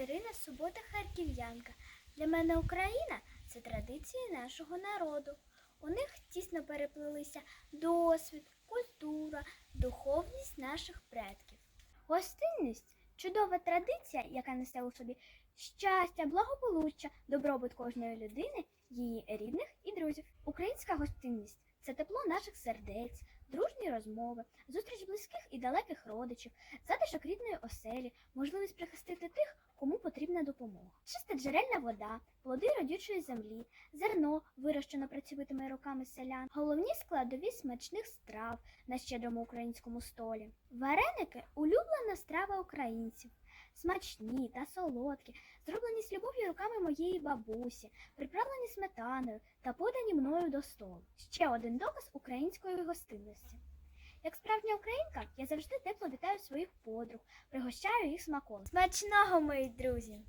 Катерина Субота Харків'янка. Для мене Україна це традиції нашого народу. У них тісно переплилися досвід, культура, духовність наших предків. Гостинність чудова традиція, яка несе у собі щастя, благополуччя, добробут кожної людини, її рідних і друзів. Українська гостинність це тепло наших сердець, дружні розмови, зустріч близьких і далеких родичів, затишок рідної оселі, можливість прихистити тих, кому потрібна допомога. Чиста джерельна вода, плоди родючої землі, зерно, вирощено працьовитими руками селян, головні складові смачних страв на щедрому українському столі. Вареники улюблена страва українців. Смачні та солодкі, зроблені з любов'ю руками моєї бабусі, приправлені сметаною та подані мною до столу. Ще один доказ української гостинності. Як справжня українка, завжди тепло вітаю своїх подруг, пригощаю їх смаком. Смачного, мої друзі!